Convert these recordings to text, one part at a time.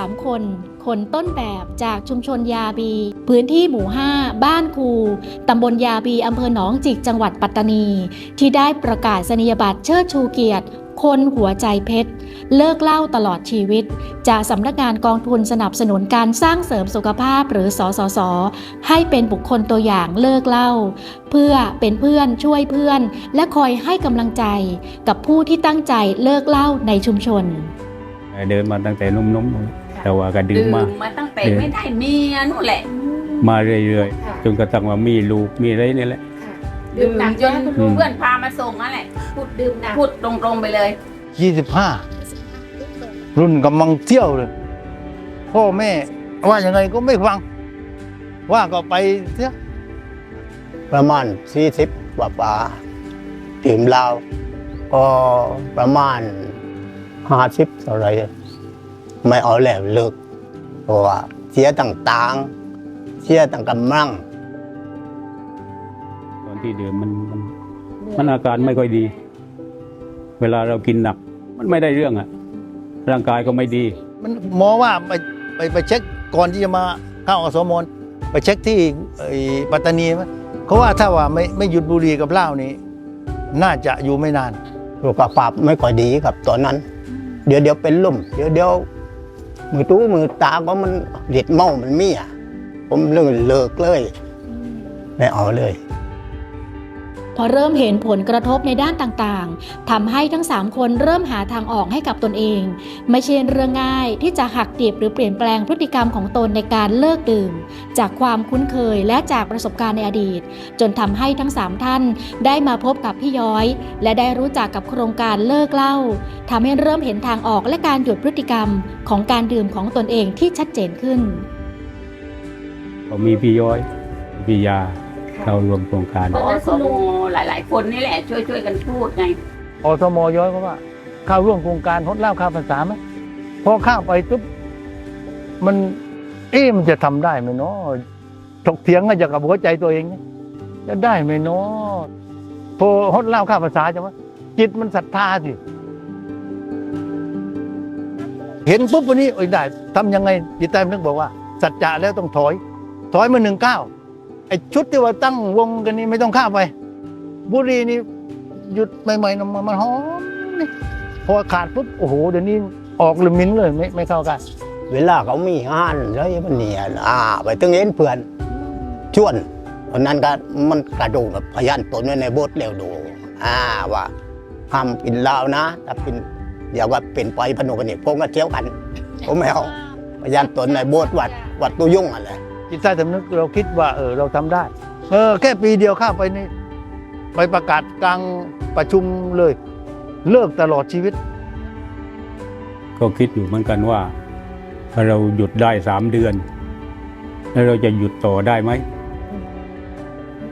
3คน คนต้นแบบจากชุมชนยาบี พื้นที่หมู่ 5 บ้านคูตำบลยาบีอำเภอหนองจิกจังหวัดปัตตานี ที่ได้ประกาศนียบัตรเชิดชูเกียรติ คนหัวใจเพชร เลิกเหล่าตลอดชีวิต จากสำนักงานกองทุนสนับสนุนการสร้างเสริมสุขภาพหรือสสสให้เป็นบุคคลตัวอย่างเลิกเหล่า เพื่อเป็นเพื่อนช่วยเพื่อน และคอยให้กำลังใจ กับผู้ที่ตั้งใจเลิกเหล่าในชุมชน เดินมาตั้งแต่นุ่มๆ แต่ว่าก็ดื่ดื่มมมามาตั้งแต่ดื่มไม่ได้เมียนู่นแหละ มาเรื่อยๆ จนกระทั่งว่ามีลูกมีอะไรนี่แหละ ดื่มจนอืมเพื่อนพามาส่งนั่นแหละพูดดื่มพูดตรงๆไปเลยยี่สิบห้ารุ่นกำลังเที่ยวเลย พ่อแม่ว่ายังไงก็ไม่ฟัง ว่าก็ไปเสียประมาณสี่สิบกว่าป่าดื่มเหล้าก็ประมาณ ห้าสิบเท่าไหรไม่เอาแล้วเลิกเพราะว่าเสียต่างๆ เสียต่างกำลังตอนที่ดื่มมันมันมันอาการไม่ค่อยดี เวลาเรากินหนัก มันไม่ได้เรื่องอะร่างกายก็ไม่ดี มันหมอว่าไปไปไปเช็คก่อนที่จะมาเข้าอสมนไปเช็คที่ไอ้ปัตตานีไหมเขาว่าถ้าว่าไม่ไม่หยุดบุหรี่กับเหล้านี้ น่าจะอยู่ไม่นานสุขภาพไม่ค่อยดีครับตอนนั้น เดี๋ยวเดี๋ยวเป็นลมเดี๋ยวเดี๋ยวมือตู้มือตาก็มันเด็ดเมามันมีอะผมเลิกเลิกเลย ไม่เอาเลย พอเริ่มเห็นผลกระทบในด้านต่างๆทำให้ทั้ง 3 คนเริ่มหาทางออกให้กับตนเอง ไม่ใช่เรื่องง่ายที่จะหักดิบหรือเปลี่ยนแปลงพฤติกรรมของตนในการเลิกดื่ม จากความคุ้นเคยและจากประสบการณ์ในอดีต จนทำให้ทั้ง 3 ท่านได้มาพบกับพี่ย้อย และได้รู้จักกับโครงการเลิกเหล้าทำให้เริ่มเห็นทางออกและการหยุดพฤติกรรมของการดื่มของตนเองที่ชัดเจนขึ้นก็มีพี่ย้อยพี่ยา เข้ารวมโครงการอสมหลาย ๆ คนนี่แหละช่วยๆกันพูดไงอสมย้อยเขาว่า เข้าร่วมโครงการทดเหล้าข้าวภาษาไหมพอเข้าไปปุ๊บมันเอ๊ะมันจะทำได้ไหมเนาะถกเถียงกันจากกับหัวใจตัวเองเนี่ยจะได้ไหมเนาะพอทดเหล้าข้าวภาษาใช่ไหมจิตมันศรัทธาสิเห็นปุ๊บวันนี้เอ้ยได้ทำยังไงจิตใจมันนึกบอกว่า สัจจะแล้วต้องถอย ถอยมาหนึ่งก้าว ไอ้ชุดที่ว่าตั้งวงกันนี้ไม่ต้องข้ามไป บุรีนี่หยุดใหม่ๆนะมันมันหอมนี่พอขาดปุ๊บโอ้โหเดี๋ยวนี้ออกเลยมิ้นเลยไม่ไม่เข้ากัน เวลาเขามีงานแล้วมันเนี่ยอ่าไปตึงเห็นเพื่อนชวนตอนนั้นก็มันกระโดดพยันตนไว้ในโบสถ์เร็วดูอ่าว่าห้ามกินเหล้านะถ้าเป็นอย่าว่าเป็นไปพนุกันนี่พวกก็เที่ยวกันผมไม่เอาพยันตนในโบสถ์วัดวัดตุยุ่งอะไร จิตใต้สำนึกเราคิดว่าเออเราทำได้ เออแค่ปีเดียวข้ามไปนี่ไปประกาศกลางประชุมเลย เลิกตลอดชีวิต ก็คิดอยู่เหมือนกันว่า ถ้าเราหยุดได้สามเดือน แล้วเราจะหยุดต่อได้ไหม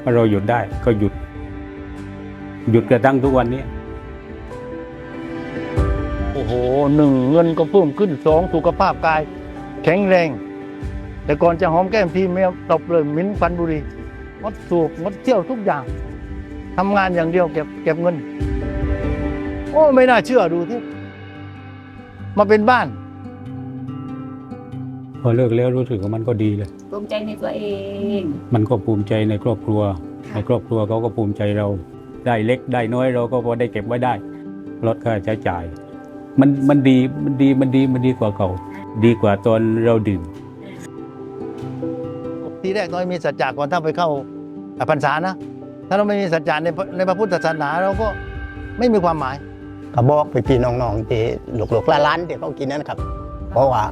ถ้าเราหยุดได้ก็หยุด หยุดกระทั่งทุกวันนี้โอ้โหหนึ่งเงินก็เพิ่มขึ้นสองสุขภาพกาย แข็งแรง แต่ก่อนจะหอมแก้มทีไม่ตบเลยมิ้นฟันบุหรีงดสูบงดเที่ยวทุกอย่างทำงานอย่างเดียวเก็บเก็บเงิน โอ้ไม่น่าเชื่อดูที่มาเป็นบ้าน พอเลิกแล้วรู้สึกว่ามันก็ดีเลย ภูมิใจในตัวเอง มันก็ภูมิใจในครอบครัว ในครอบครัวเขาก็ภูมิใจเรา ได้เล็กได้น้อยเราก็พอได้เก็บไว้ได้ลดค่าใช้จ่าย มันมันดีมันดีมันดีมันดีกว่าเก่า ดีกว่าตอนเราดื่มที แรกต้องมีสัจจะก่อนถ้าไปเข้าพรรษานะ ถ้าเราไม่มีสัจจะในในพระพุทธศาสนาเราก็ไม่มีความหมายก็บอกไปพี่น้องๆที่หลกๆล้านๆที่เขากินนั่นครับ เพราะว่า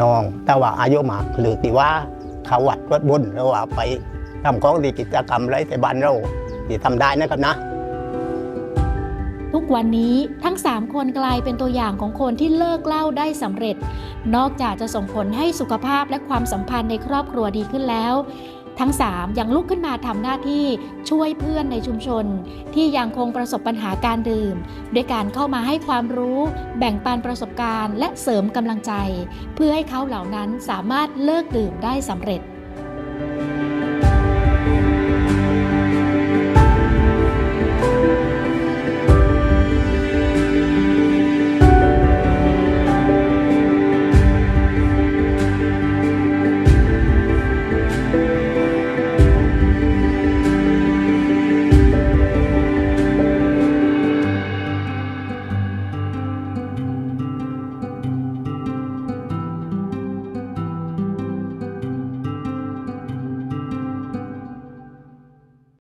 น้องแต่ว่าอายุมากหรือตีว่าเขาวัดวัดบุญหรือว่าไปทำของดีกิจกรรมอะไรแต่บ้านเราที่ทำได้นะครับนะ ทุกวันนี้ทั้ง 3 คนกลายเป็นตัวอย่างของคนที่เลิกเหล้าได้สำเร็จ นอกจากจะส่งผลให้สุขภาพและความสัมพันธ์ในครอบครัวดีขึ้นแล้ว ทั้ง 3 ยังลุกขึ้นมาทำหน้าที่ช่วยเพื่อนในชุมชน ที่ยังคงประสบปัญหาการดื่ม ด้วยการเข้ามาให้ความรู้ แบ่งปันประสบการณ์ และเสริมกำลังใจ เพื่อให้เขาเหล่านั้นสามารถเลิกดื่มได้สำเร็จ